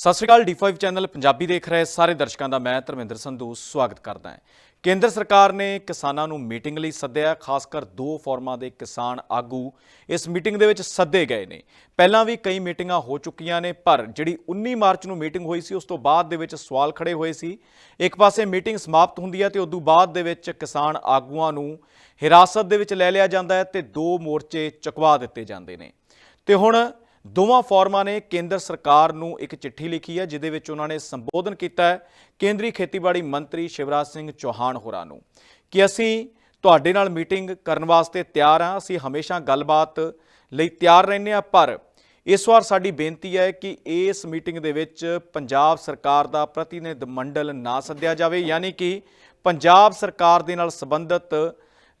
ਸਤਿ ਸ਼੍ਰੀ ਅਕਾਲ D5 channel Punjabi ਦੇਖ ਰਹੇ ਸਾਰੇ ਦਰਸ਼ਕਾਂ ਦਾ ਮੈਂ ਧਰਮਿੰਦਰ ਸੰਧੂ ਸਵਾਗਤ ਕਰਦਾ ਹਾਂ। ਕੇਂਦਰ ਸਰਕਾਰ ਨੇ ਕਿਸਾਨਾਂ ਨੂੰ ਮੀਟਿੰਗ ਲਈ ਸੱਦਿਆ, ਖਾਸ ਕਰ ਦੋ ਫੋਰਮਾਂ ਦੇ ਕਿਸਾਨ ਆਗੂ ਇਸ ਮੀਟਿੰਗ ਦੇ ਵਿੱਚ ਸੱਦੇ ਗਏ ਨੇ। ਪਹਿਲਾਂ ਵੀ ਕਈ ਮੀਟਿੰਗਾਂ ਹੋ ਚੁੱਕੀਆਂ ਨੇ, ਪਰ ਜਿਹੜੀ 19 ਮਾਰਚ ਨੂੰ ਮੀਟਿੰਗ ਹੋਈ ਸੀ, ਉਸ ਤੋਂ ਬਾਅਦ ਦੇ ਵਿੱਚ ਸਵਾਲ ਖੜੇ ਹੋਏ ਸੀ। ਇੱਕ ਪਾਸੇ ਮੀਟਿੰਗ ਸਮਾਪਤ ਹੁੰਦੀ ਹੈ ਤੇ ਉਦੋਂ ਬਾਅਦ ਦੇ ਵਿੱਚ ਕਿਸਾਨ ਆਗੂਆਂ ਨੂੰ ਹਿਰਾਸਤ ਦੇ ਵਿੱਚ ਲੈ ਲਿਆ ਜਾਂਦਾ ਹੈ ਤੇ ਦੋ ਮੋਰਚੇ ਚੁਕਵਾ ਦਿੱਤੇ ਜਾਂਦੇ ਨੇ। ਤੇ ਹੁਣ ਦੋਵਾਂ ਫੋਰਮਾਂ ਨੇ ਕੇਂਦਰ ਸਰਕਾਰ ਨੂੰ ਇੱਕ ਚਿੱਠੀ ਲਿਖੀ ਹੈ ਜਿਦੇ ਵਿੱਚ ਉਹਨਾਂ ਨੇ ਸੰਬੋਧਨ ਕੀਤਾ ਹੈ ਕੇਂਦਰੀ ਖੇਤੀਬਾੜੀ ਮੰਤਰੀ ਸ਼ਿਵਰਾਜ ਸਿੰਘ ਚੌਹਾਨ ਹੋਰਾਂ ਨੂੰ ਕਿ ਅਸੀਂ ਤੁਹਾਡੇ ਨਾਲ ਮੀਟਿੰਗ ਕਰਨ ਵਾਸਤੇ ਤਿਆਰ ਹਾਂ, ਅਸੀਂ ਹਮੇਸ਼ਾ ਗੱਲਬਾਤ ਲਈ ਤਿਆਰ ਰਹਿੰਦੇ ਹਾਂ, ਪਰ ਇਸ ਵਾਰ ਸਾਡੀ ਬੇਨਤੀ ਹੈ ਕਿ ਇਸ ਮੀਟਿੰਗ ਦੇ ਵਿੱਚ ਪੰਜਾਬ ਸਰਕਾਰ ਦਾ ਪ੍ਰਤੀਨਿਧ ਮੰਡਲ ਨਾ ਸੱਦਿਆ ਜਾਵੇ, ਯਾਨੀ ਕਿ ਪੰਜਾਬ ਸਰਕਾਰ ਦੇ ਨਾਲ ਸੰਬੰਧਿਤ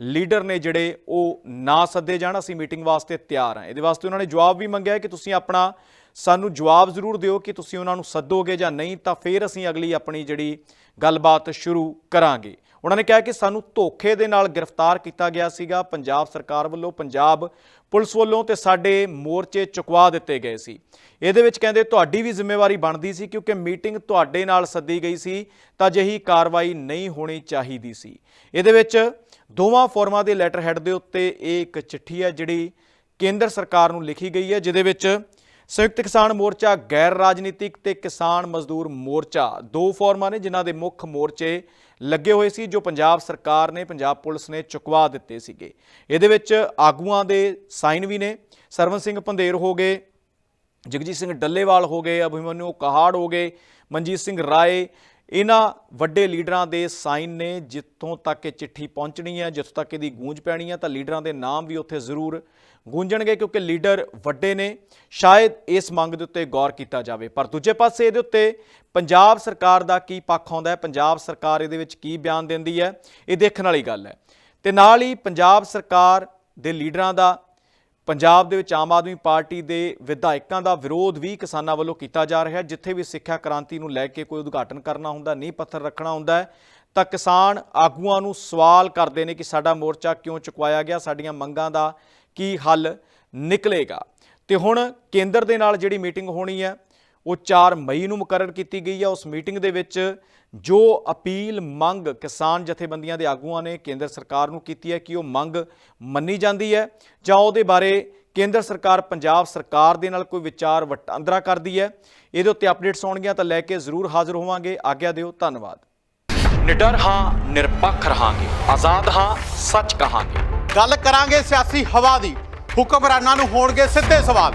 ਲੀਡਰ ਨੇ ਜਿਹੜੇ ਉਹ ਨਾ ਸੱਦੇ ਜਾਣ, ਅਸੀਂ ਮੀਟਿੰਗ ਵਾਸਤੇ ਤਿਆਰ ਹਾਂ। ਇਹਦੇ ਵਾਸਤੇ ਉਹਨਾਂ ਨੇ ਜਵਾਬ ਵੀ ਮੰਗਿਆ ਕਿ ਤੁਸੀਂ ਆਪਣਾ, ਸਾਨੂੰ ਜਵਾਬ ਜ਼ਰੂਰ ਦਿਓ ਕਿ ਤੁਸੀਂ ਉਹਨਾਂ ਨੂੰ ਸੱਦੋਗੇ ਜਾਂ ਨਹੀਂ, ਤਾਂ ਫਿਰ ਅਸੀਂ ਅਗਲੀ ਆਪਣੀ ਜਿਹੜੀ ਗੱਲਬਾਤ ਸ਼ੁਰੂ ਕਰਾਂਗੇ। ਉਹਨਾਂ ਨੇ ਕਿਹਾ ਕਿ ਸਾਨੂੰ ਧੋਖੇ ਦੇ ਨਾਲ ਗ੍ਰਿਫਤਾਰ ਕੀਤਾ ਗਿਆ ਸੀਗਾ। ਪੰਜਾਬ ਸਰਕਾਰ ਵੱਲੋਂ ਪੰਜਾਬ ਪੁਲਿਸ ਵੱਲੋਂ ਤੇ ਸਾਡੇ ਮੋਰਚੇ ਚੁਕਵਾ ਦਿੱਤੇ ਗਏ ਸੀ। ਇਹਦੇ ਵਿੱਚ ਕਹਿੰਦੇ, ਤੁਹਾਡੀ ਵੀ ਜ਼ਿੰਮੇਵਾਰੀ ਬਣਦੀ ਸੀ ਕਿਉਂਕਿ ਮੀਟਿੰਗ ਤੁਹਾਡੇ ਨਾਲ ਸੱਦੀ ਗਈ ਸੀ, ਤਾਂ ਅਜਿਹੀ ਕਾਰਵਾਈ ਨਹੀਂ ਹੋਣੀ ਚਾਹੀਦੀ ਸੀ। ਇਹਦੇ ਵਿੱਚ ਦੋਵਾਂ ਫੋਰਮਾਂ ਦੇ ਲੈਟਰ ਹੈਡ ਦੇ ਉੱਤੇ ਇਹ ਇੱਕ ਚਿੱਠੀ ਹੈ, ਜਿਹੜੀ ਕੇਂਦਰ ਸਰਕਾਰ ਨੂੰ ਲਿਖੀ ਗਈ ਹੈ, ਜਿਹਦੇ ਵਿੱਚ ਸੰਯੁਕਤ ਕਿਸਾਨ ਮੋਰਚਾ, ਗੈਰ ਰਾਜਨੀਤਿਕ ਤੇ ਕਿਸਾਨ ਮਜ਼ਦੂਰ ਮੋਰਚਾ, ਦੋ ਫੋਰਮਾਂ ਨੇ ਜਿਨ੍ਹਾਂ ਦੇ ਮੁੱਖ ਮੋਰਚੇ ਲੱਗੇ ਹੋਏ ਸੀ, ਜੋ ਪੰਜਾਬ ਸਰਕਾਰ ਨੇ, ਪੰਜਾਬ ਪੁਲਿਸ ਨੇ ਚੁਕਵਾ ਦਿੱਤੇ ਸੀਗੇ। ਇਹਦੇ ਵਿੱਚ ਆਗੂਆਂ ਦੇ ਸਾਈਨ ਵੀ ਨੇ। ਸਰਵਨ ਸਿੰਘ ਪੰਧੇਰ ਹੋ ਗਏ, ਜਗਜੀਤ ਸਿੰਘ ਡੱਲੇਵਾਲ ਹੋ ਗਏ ਅਭਿਮਨੂ ਕਹਾੜ ਹੋ ਗਏ, ਮਨਜੀਤ ਸਿੰਘ ਰਾਏ ਇਹਨਾਂ ਵੱਡੇ ਲੀਡਰਾਂ ਦੇ ਸਾਈਨ ਨੇ ਜਿੱਥੋਂ ਤੱਕ ਇਹ ਚਿੱਠੀ ਪਹੁੰਚਣੀ ਹੈ, ਜਿੱਥੋਂ ਤੱਕ ਇਹਦੀ ਗੂੰਜ ਪੈਣੀ ਹੈ, ਤਾਂ ਲੀਡਰਾਂ ਦੇ ਨਾਮ ਵੀ ਉੱਥੇ ਜ਼ਰੂਰ ਗੂੰਜਣਗੇ ਕਿਉਂਕਿ ਲੀਡਰ ਵੱਡੇ ਨੇ। ਸ਼ਾਇਦ ਇਸ ਮੰਗ ਦੇ ਉੱਤੇ ਗੌਰ ਕੀਤਾ ਜਾਵੇ। ਪਰ ਦੂਜੇ ਪਾਸੇ ਇਹਦੇ ਉੱਤੇ ਪੰਜਾਬ ਸਰਕਾਰ ਦਾ ਕੀ ਪੱਖ ਆਉਂਦਾ ਹੈ? ਪੰਜਾਬ ਸਰਕਾਰ ਇਹਦੇ ਵਿੱਚ ਕੀ ਬਿਆਨ ਦਿੰਦੀ ਹੈ? ਇਹ ਦੇਖਣ ਵਾਲੀ ਗੱਲ ਹੈ। ਤੇ ਨਾਲ ਹੀ ਪੰਜਾਬ ਸਰਕਾਰ ਦੇ ਲੀਡਰਾਂ ਦਾ ਪੰਜਾਬ ਦੇ ਵਿੱਚ ਆਮ ਆਦਮੀ ਪਾਰਟੀ ਦੇ ਵਿਧਾਇਕਾਂ ਦਾ ਵਿਰੋਧ ਵੀ ਕਿਸਾਨਾਂ ਵੱਲੋਂ ਕੀਤਾ ਜਾ ਰਿਹਾ ਹੈ। ਜਿੱਥੇ ਵੀ ਸਿੱਖਿਆ ਕ੍ਰਾਂਤੀ ਨੂੰ ਲੈ ਕੇ ਕੋਈ ਉਦਘਾਟਨ ਕਰਨਾ ਹੁੰਦਾ, ਨੀਂਹ ਪੱਥਰ ਰੱਖਣਾ ਹੁੰਦਾ ਤਾਂ ਕਿਸਾਨ ਆਗੂਆਂ ਨੂੰ ਸਵਾਲ ਕਰਦੇ ਨੇ ਕਿ ਸਾਡਾ ਮੋਰਚਾ ਕਿਉਂ ਚੁਕਵਾਇਆ ਗਿਆ? ਸਾਡੀਆਂ ਮੰਗਾਂ ਦਾ ਕੀ ਹੱਲ ਨਿਕਲੇਗਾ? ਤੇ ਹੁਣ ਕੇਂਦਰ ਦੇ ਨਾਲ ਜਿਹੜੀ ਮੀਟਿੰਗ ਹੋਣੀ ਹੈ ਉਹ 4 ਮਈ ਨੂੰ ਮੁਕਰਰ ਕੀਤੀ ਗਈ ਹੈ ਉਸ ਮੀਟਿੰਗ ਦੇ ਵਿੱਚ ਜੋ ਅਪੀਲ ਮੰਗ ਕਿਸਾਨ ਜਥੇਬੰਦੀਆਂ ਦੇ ਆਗੂਆਂ ਨੇ ਕੇਂਦਰ ਸਰਕਾਰ ਨੂੰ ਕੀਤੀ ਹੈ ਕਿ ਉਹ ਮੰਗ ਮੰਨੀ ਜਾਂਦੀ ਹੈ ਜਾਂ ਉਹਦੇ ਬਾਰੇ ਕੇਂਦਰ ਸਰਕਾਰ ਪੰਜਾਬ ਸਰਕਾਰ ਦੇ ਨਾਲ ਕੋਈ ਵਿਚਾਰ ਵਟਾਂਦਰਾ ਕਰਦੀ ਹੈ। ਇਹਦੇ ਉੱਤੇ ਅਪਡੇਟਸ ਆਉਣਗੀਆਂ ਤਾਂ ਲੈ ਕੇ ਜ਼ਰੂਰ ਹਾਜ਼ਰ ਹੋਵਾਂਗੇ। ਆਗਿਆ ਦਿਓ ਧੰਨਵਾਦ। ਨਿਡਰ ਹਾਂ ਨਿਰਪੱਖ ਰਹਾਂਗੇ। ਆਜ਼ਾਦ ਹਾਂ ਸੱਚ ਕਹਾਂਗੇ। ਗੱਲ ਕਰਾਂਗੇ ਸਿਆਸੀ ਹਵਾ ਦੀ। ਹੁਕਮਰਾਨਾਂ ਨੂੰ ਹੋਣਗੇ ਸਿੱਧੇ ਸਵਾਲ।